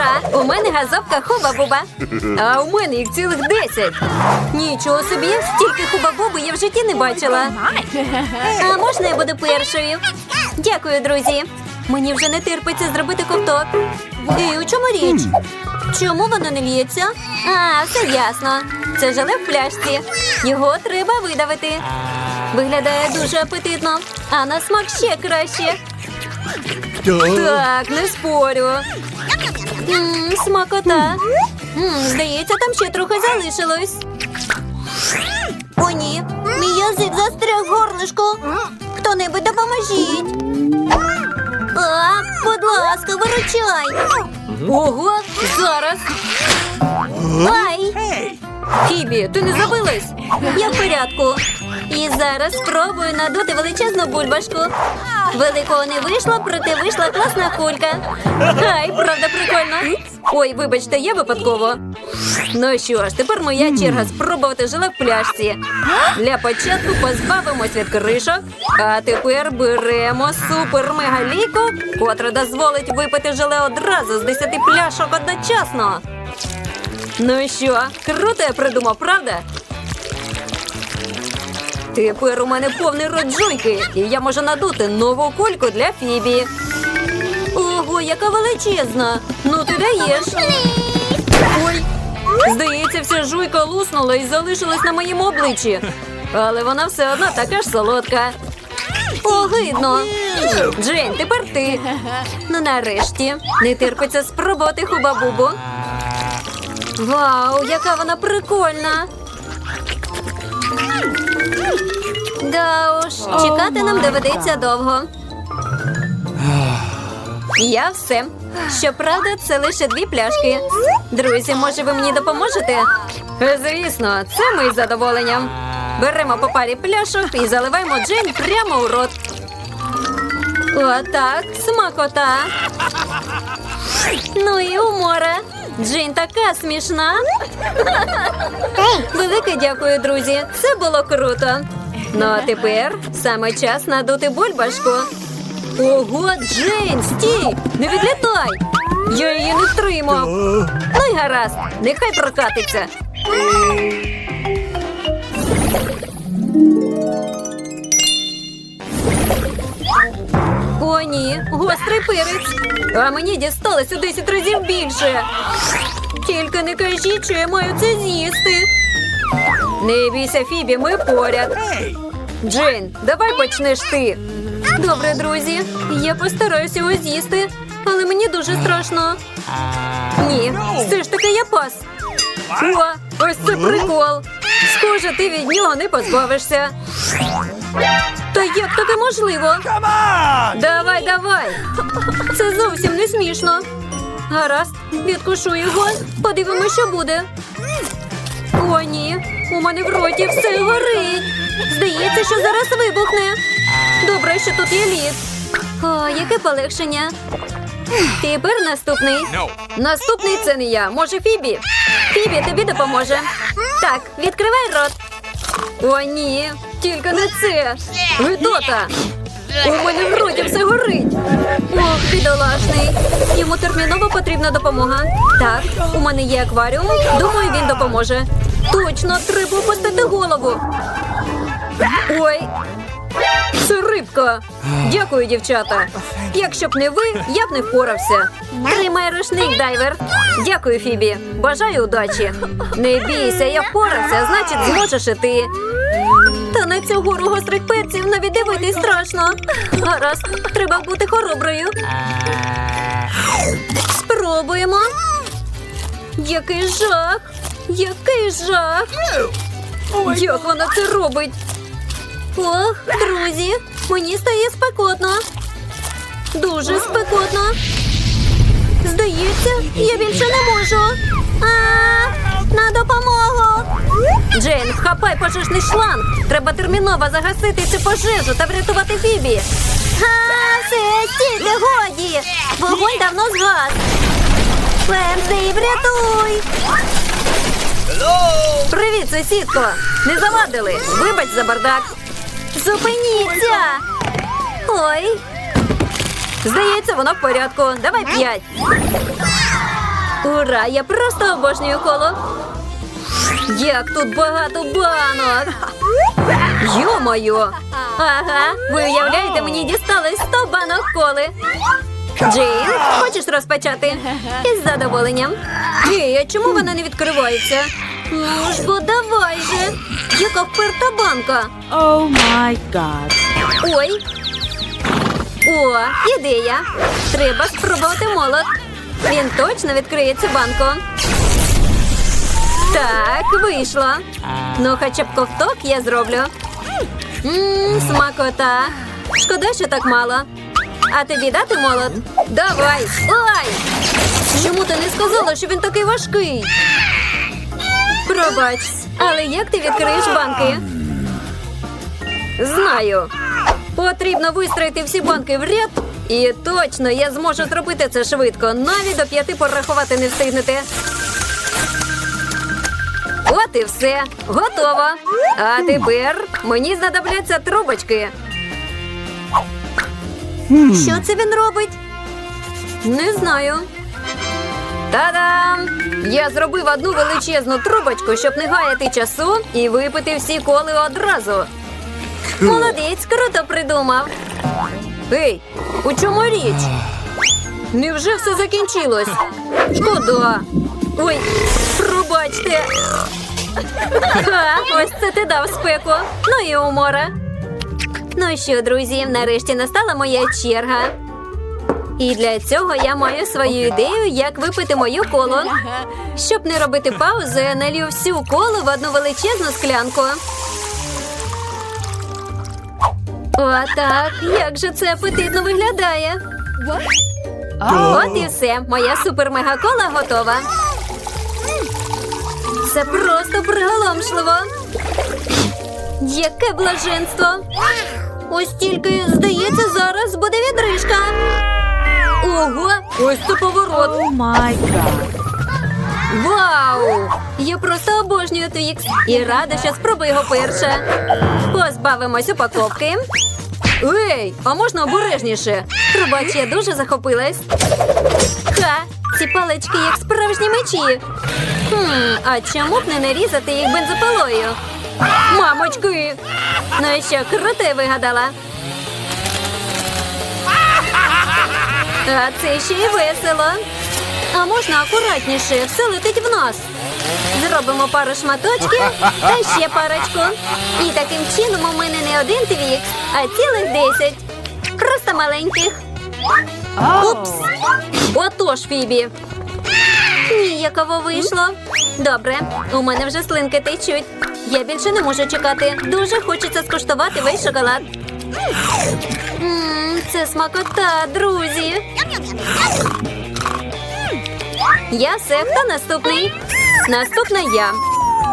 Ура! У мене газовка хуба-буба. А у мене їх цілих десять. Нічого собі, стільки хуба-буби я в житті не бачила. А можна я буду першою? Дякую, друзі. Мені вже не терпиться зробити ковток. І у чому річ? Чому воно не лється? А, все ясно. Це желе в пляшці. Його треба видавити. Виглядає дуже апетитно, а на смак ще краще. Так, не спорю. Мм, смакота. М, здається, там ще трохи залишилось. О, ні. Мій язик застряг в горлишку. Хто-небудь допоможіть. А, будь ласка, виручай. Ого, зараз. Ай! Фібі, ти не забилась? Я в порядку. І зараз спробую надути величезну бульбашку. Великого не вийшло, проте вийшла класна кулька. Ай, правда, прикольно. Ой, вибачте, я випадково. Ну що ж, тепер моя черга спробувати желе в пляшці. Для початку позбавимось від кришок. А тепер беремо супер мегалійку, котра дозволить випити желе одразу з 10 пляшок одночасно. Ну що, круто я придумав, правда? Тепер у мене повний рот жуйки, і я можу надути нову кульку для Фібі. Ого, яка величезна! Ну ти даєш. Ой, здається, вся жуйка луснула і залишилась на моєму обличчі. Але вона все одно така ж солодка. Огидно. Джейн, тепер ти. Ну нарешті. Не терпиться спробувати хуба-бубу. Вау, яка вона прикольна! Да уж, чекати нам доведеться довго. Я все. Щоправда, це лише дві пляшки. Друзі, може, ви мені допоможете? Звісно, це ми з задоволенням. Беремо по парі пляшок і заливаємо Джейн прямо у рот. Отак, смакота. Ну і умора. Джейн така смішна. Велике дякую, друзі. Це було круто. Ну а тепер саме час надути бульбашку. Ого, Джейн, стій! Не відлітай! Я її не втримав. Ну й гаразд, нехай прокатиться. О, ні, гострий перець. А мені дісталось у 10 разів більше. Тільки не кажіть, що я маю це з'їсти. Не бійся, Фібі, ми поряд. Джейн, давай почнеш ти. Добре, друзі. Я постараюся його з'їсти, але мені дуже страшно. Ні, все ж таки я пас. О, ось це прикол. Схоже, ти від нього не позбавишся. Та як таке можливо? Давай, давай. Це зовсім не смішно. Гаразд, відкушу його. Подивимося, що буде. О, ні, у мене в роті все горить. Здається, що зараз вибухне. Добре, що тут є лід. О, яке полегшення. Тепер наступний. Наступний це не я. Може, Фібі? Фібі тобі допоможе. Так, відкривай рот. О, ні, тільки не це. Гидота. У мене в роті все горить. Ох, бідолашний. Йому терміново потрібна допомога. Так, у мене є акваріум. Думаю, він допоможе. Точно, треба опустити голову. Ой, це рибка. Дякую, дівчата. Якщо б не ви, я б не впорався. Тримай рушник, дайвер. Дякую, Фібі. Бажаю удачі. Не бійся, я впорався, значить зможеш і ти. На цю гору гострих перців навіть дивитись страшно. Гаразд, треба бути хороброю. Спробуємо. Який жах! Який жах! Як вона це робить? Ох, друзі, мені стає спекотно. Дуже спекотно. Здається, я більше не можу. А, на допомогу. Вхапай пожежний шланг. Треба терміново загасити цю пожежу та врятувати Фібі. А, годі. Вогонь давно згас. Венздей, врятуй. Привіт, сусідко. Не завадили. Вибач за бардак. Зупиніться. Ой. Здається, воно в порядку. Давай п'ять. Ура! Я просто обожнюю коло. Як тут багато банок! Йо-моє! Ага, ви уявляєте, мені дісталось 100 банок коли. Джейн, хочеш розпочати? Із задоволенням. Ей, а чому вона не відкривається? Ну ж бо давай же. Яка вперта банка. Oh my god. Ой. О, ідея. Треба спробувати молот. Він точно відкриє цю банку. Так, вийшло. Ну, хоча б ковток я зроблю. Ммм, смакота. Шкода, що так мало. А тобі дати молот? Давай. Ой! Чому ти не сказала, що він такий важкий? Пробач, але як ти відкриєш банки? Знаю. Потрібно вистроїти всі банки в ряд. І точно я зможу зробити це швидко. Навіть до п'яти порахувати не встигнете. От і все. Готово. А тепер мені знадобляться трубочки. Що це він робить? Не знаю. Та-дам! Я зробив одну величезну трубочку, щоб не гаяти часу і випити всі коли одразу. Молодець, круто придумав. Ей, у чому річ? Невже все закінчилось? Шкода. Ой, пробачте. Ось це ти дав спеку. Ну і умора. Ну що, друзі, нарешті настала моя черга. І для цього я маю свою ідею, як випити мою колу. Щоб не робити паузу, я налью всю колу в одну величезну склянку. Отак, як же це апетитно виглядає. От і все. Моя супер-мега-кола готова. Це просто приголомшливо. Яке блаженство. Ось тільки, здається, зараз буде відрижка. Ого, ось це поворот. My god. Вау! Я просто обожнюю Твікс і рада, що спробую його перше. Позбавимось упаковки. Ей, а можна обережніше? Пробач, я дуже захопилась. Ха, ці палички як справжні мечі. Хм, а чому б не нарізати їх бензопилою? Мамочки! Ну і що, круто я вигадала. А це ще й весело. А можна акуратніше, все летить в нас. Зробимо пару шматочків та ще парочку. І таким чином у мене не один твікс, а цілих десять. Просто маленьких. Упс. Отож, Фібі. Ніяково вийшло. Добре, у мене вже слинки течуть. Я більше не можу чекати. Дуже хочеться скуштувати весь шоколад. Це смакота, друзі. Я все, хто наступний? Наступна я.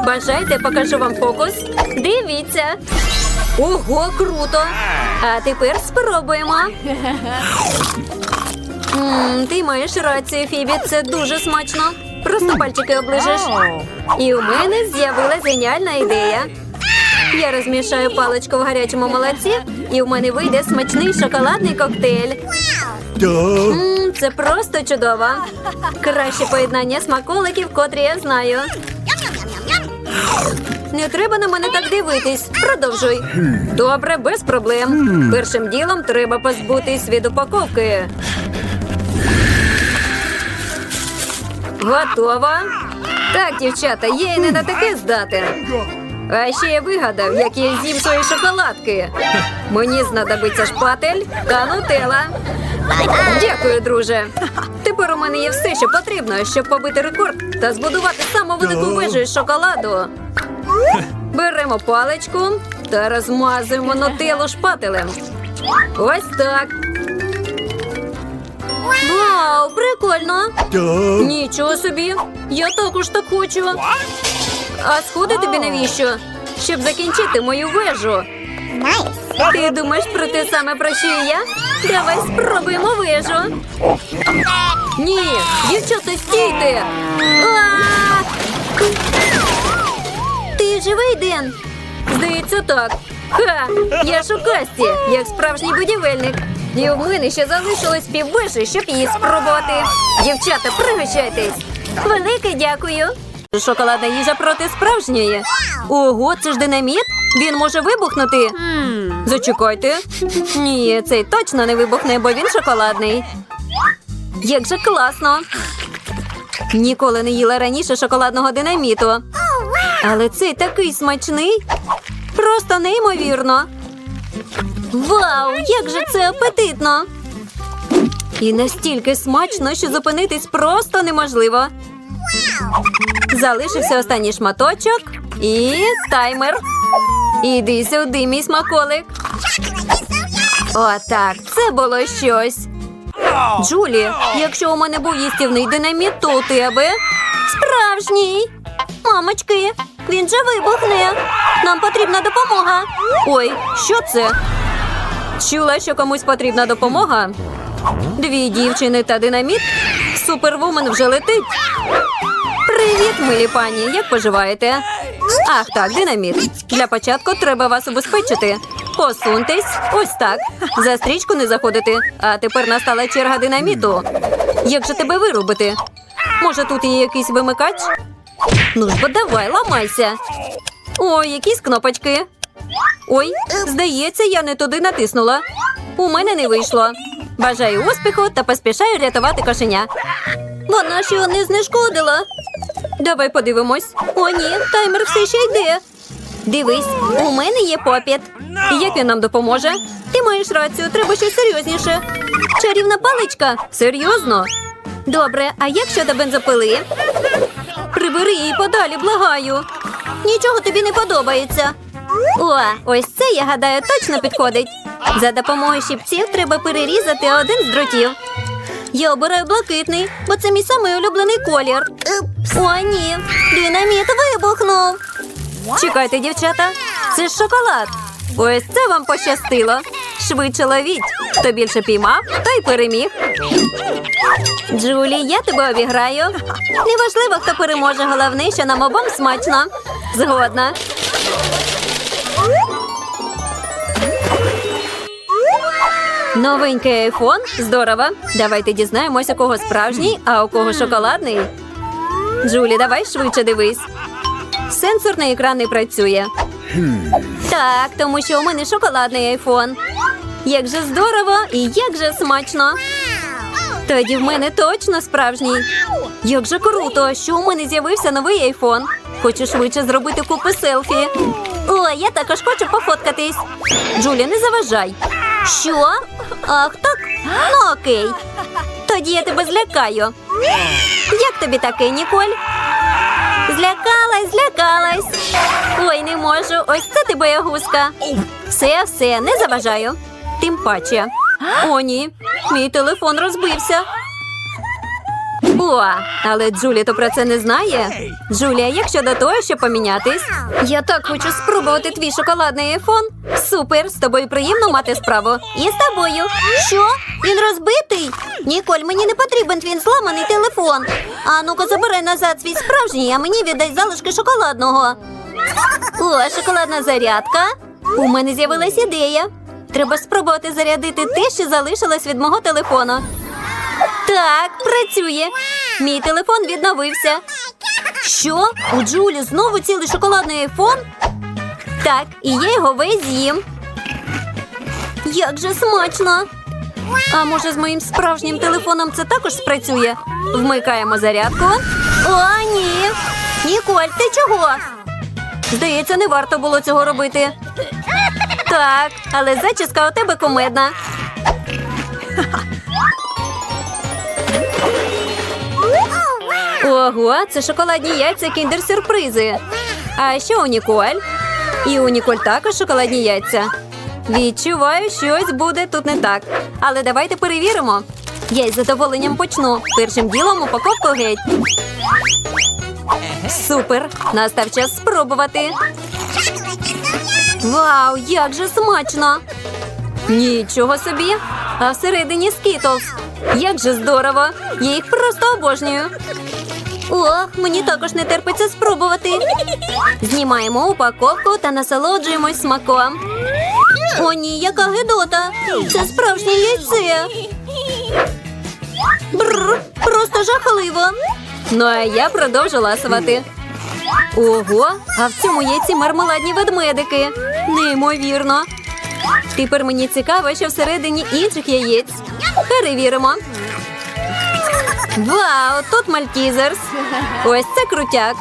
Бажайте, покажу вам фокус. Дивіться. Ого, круто! А тепер спробуємо. М, ти маєш рацію, Фібі, це дуже смачно. Просто пальчики оближеш. І у мене з'явилась геніальна ідея. Я розмішаю паличку в гарячому молоці, і в мене вийде смачний шоколадний коктейль. Мм, це просто чудово. Краще поєднання смаколиків, котрі я знаю. Не треба на мене так дивитись. Продовжуй. Добре, без проблем. Першим ділом треба позбутись від упаковки. Готово. Так, дівчата, є не на таке здати. А ще я вигадав, як я з'їм свої шоколадки. Мені знадобиться шпатель та нутела. Дякую, друже. Тепер у мене є все, що потрібно, щоб побити рекорд та збудувати саму велику вежу із шоколаду. Беремо паличку та розмазуємо нутелу шпателем. Ось так. Вау, прикольно! Нічого собі. Я також так хочу. А сходи тобі навіщо? Щоб закінчити мою вежу. Ти думаєш про те саме, про що і я? Давай спробуємо вежу. Ні, дівчата, стійте. А! Живий, Ден? Здається, так. Ха! Я ж у касті, як справжній будівельник. І в мене ще залишилось піввежі, щоб її спробувати. Дівчата, пригощайтесь. Велике дякую. Шоколадна їжа проти справжньої. Ого, це ж динаміт? Він може вибухнути. Зачекайте. Ні, цей точно не вибухне, бо він шоколадний. Як же класно. Ніколи не їла раніше шоколадного динаміту. Але цей такий смачний. Просто неймовірно. Вау, як же це апетитно! І настільки смачно, що зупинитись просто неможливо. Залишився останній шматочок і таймер. Іди сюди, мій смаколик. Отак, це було щось. Джулі, якщо у мене був їстівний динаміт, то у тебе справжній. Мамочки, він же вибухне. Нам потрібна допомога. Ой, що це? Чула, що комусь потрібна допомога. Дві дівчини та динаміт. Супервумен вже летить. Привіт, милі пані. Як поживаєте? Ах, так, динаміт. Для початку треба вас убезпечити. Посуньтесь, ось так. За стрічку не заходити. А тепер настала черга динаміту. Як же тебе вирубити? Може, тут є якийсь вимикач? Ну ж бо давай, ламайся. Ой, якісь кнопочки. Ой, здається, я не туди натиснула. У мене не вийшло. Бажаю успіху та поспішаю рятувати кошеня. Вона ж його не знешкодила. Давай подивимось. О, ні, таймер все ще йде. Дивись, у мене є попіт. Як він нам допоможе? Ти маєш рацію, треба щось серйозніше. Чарівна паличка? Серйозно? Добре, а як щодо бензопили? Прибери її подалі, благаю. Нічого тобі не подобається. О, ось це, я гадаю, точно підходить. За допомогою щипців треба перерізати один з дротів. Я обираю блакитний, бо це мій самий улюблений колір. О, ні, динаміт вибухнув. Чекайте, дівчата, це ж шоколад. Ось це вам пощастило. Швидше ловіть. Хто більше піймав, той переміг. Джулі, я тебе обіграю. Неважливо, хто переможе, головне, що нам обом смачно. Згодна. Новенький айфон? Здорово. Давайте дізнаємося, у кого справжній, а у кого шоколадний. Джулі, давай швидше дивись. Сенсорний екран не працює. Так, тому що у мене шоколадний айфон. Як же здорово і як же смачно. Тоді в мене точно справжній. Як же круто, що у мене з'явився новий айфон. Хочу швидше зробити купу селфі. О, я також хочу пофоткатись. Джулі, не заважай. Що? Ах, так? Ну окей. Тоді я тебе злякаю. Як тобі таке, Ніколь? Злякалась, злякалась. Ой, не можу. Ось це ти боягузка. Все, все, не заважаю. Тим паче. О, ні, мій телефон розбився. О, але Джулі то про це не знає. Джулія, як щодо того, щоб помінятись? Я так хочу спробувати твій шоколадний айфон. Супер, з тобою приємно мати справу. І з тобою. Що? Він розбитий? Ніколь, мені не потрібен твій зламаний телефон. А ну-ка, забирай назад свій справжній, а мені віддай залишки шоколадного. О, шоколадна зарядка. У мене з'явилась ідея. Треба спробувати зарядити те, що залишилось від мого телефону. Так, працює. Мій телефон відновився. Що? У Джулі знову цілий шоколадний айфон? Так, і я його весь з'їм. Як же смачно! А може, з моїм справжнім телефоном це також спрацює? Вмикаємо зарядку. О, ні. Ніколь, ти чого? Здається, не варто було цього робити. Так, але зачіска у тебе кумедна. Ого, це шоколадні яйця кіндер-сюрпризи. А що у Ніколь? І у Ніколь також шоколадні яйця. Відчуваю, щось буде тут не так. Але давайте перевіримо. Я із задоволенням почну. Першим ділом упаковку геть. Супер! Настав час спробувати. Вау, як же смачно! Нічого собі! А всередині скітлз. Як же здорово! Я їх просто обожнюю. Ох, мені також не терпиться спробувати. Знімаємо упаковку та насолоджуємось смаком. О, ні, яка гидота! Це справжнє яйце. Бррр, просто жахливо. Ну а я продовжу ласувати. Ого, а в цьому яйці мармеладні ведмедики. Неймовірно. Тепер мені цікаво, що всередині інших яєць. Перевіримо. Вау, тут мальтізерс. Ось це крутяк.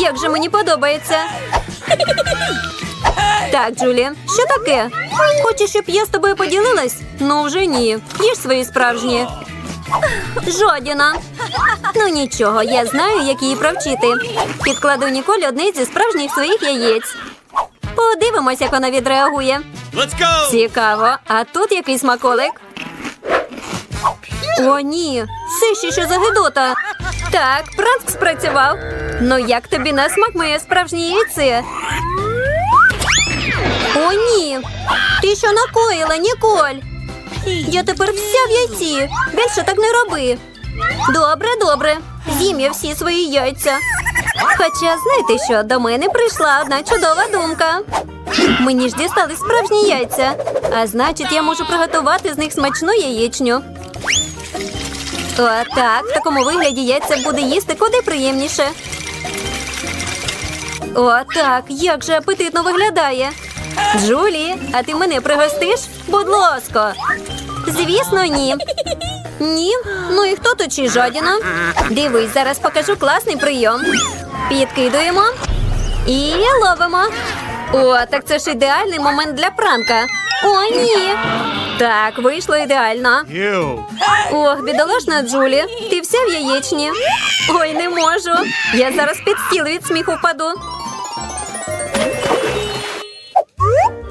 Як же мені подобається. Так, Джулі, що таке? Хочеш, щоб я з тобою поділилась? Ну вже ні. Їж свої справжні. Жодіна. Ну нічого, я знаю, як її провчити. Підкладу Ніколі одне зі справжніх своїх яєць. Подивимось, як вона відреагує. Let's go! Цікаво, а тут який смаколик? О, ні, це ще що за гидота. Так, пранк спрацював. Ну як тобі на смак моє справжнє яйце? О, ні. Ти що накоїла, Ніколь? Я тепер вся в яйці. Більше так не роби. Добре, добре. З'їм я всі свої яйця. Хоча, знаєте що, до мене прийшла одна чудова думка. Мені ж дістали справжні яйця, а значить, я можу приготувати з них смачну яєчню. О, так, в такому вигляді яйця буде їсти куди приємніше. О, так, як же апетитно виглядає. Джулі, а ти мене пригостиш? Будь ласка. Звісно, ні. Ні? Ну і хто тут чи жадіна? Дивись, зараз покажу класний прийом. Підкидуємо і ловимо. О, так це ж ідеальний момент для пранка. О, ні. Так, вийшло ідеально. Ох, бідолашна Джулі, ти вся в яєчні. Ой, не можу. Я зараз під стіл від сміху впаду.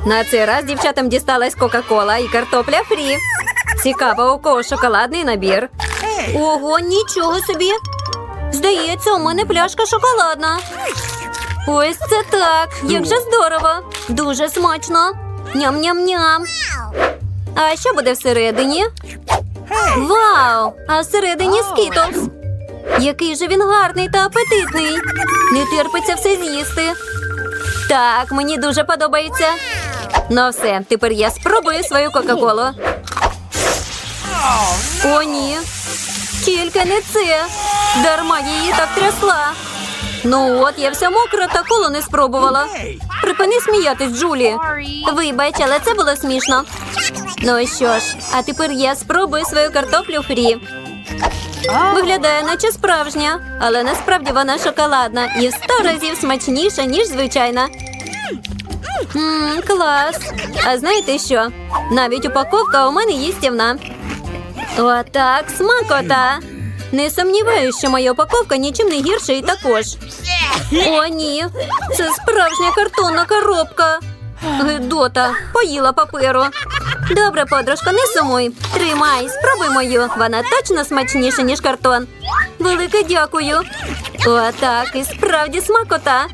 На цей раз дівчатам дісталась Кока-Кола і картопля фрі. Цікаво, у кого шоколадний набір. Ого, нічого собі. Здається, у мене пляшка шоколадна. Ось це так. Як же здорово. Дуже смачно. Ням-ням-ням. А що буде всередині? Вау! А всередині скітлс. Який же він гарний та апетитний. Не терпиться все з'їсти. Так, мені дуже подобається. Ну все, тепер я спробую свою Кока-Колу. О, ні. Тільки не це. Дарма я її так трясла. Ну от, я вся мокра та колу не спробувала. Припини сміятись, Джулі. Вибач, але це було смішно. Ну що ж, а тепер я спробую свою картоплю фрі. Виглядає, наче справжня, але насправді вона шоколадна і в сто разів смачніша, ніж звичайна. Ммм, клас. А знаєте що? Навіть упаковка у мене їстівна. Отак, смакота. Не сумніваюся, що моя упаковка нічим не гірша і також. О, ні, це справжня картонна коробка. Гидота, поїла паперу. Добре, подружко, не сумуй. Тримай, спробуй мою. Вона точно смачніша, ніж картон. Велике дякую. О, так, і справді смакота.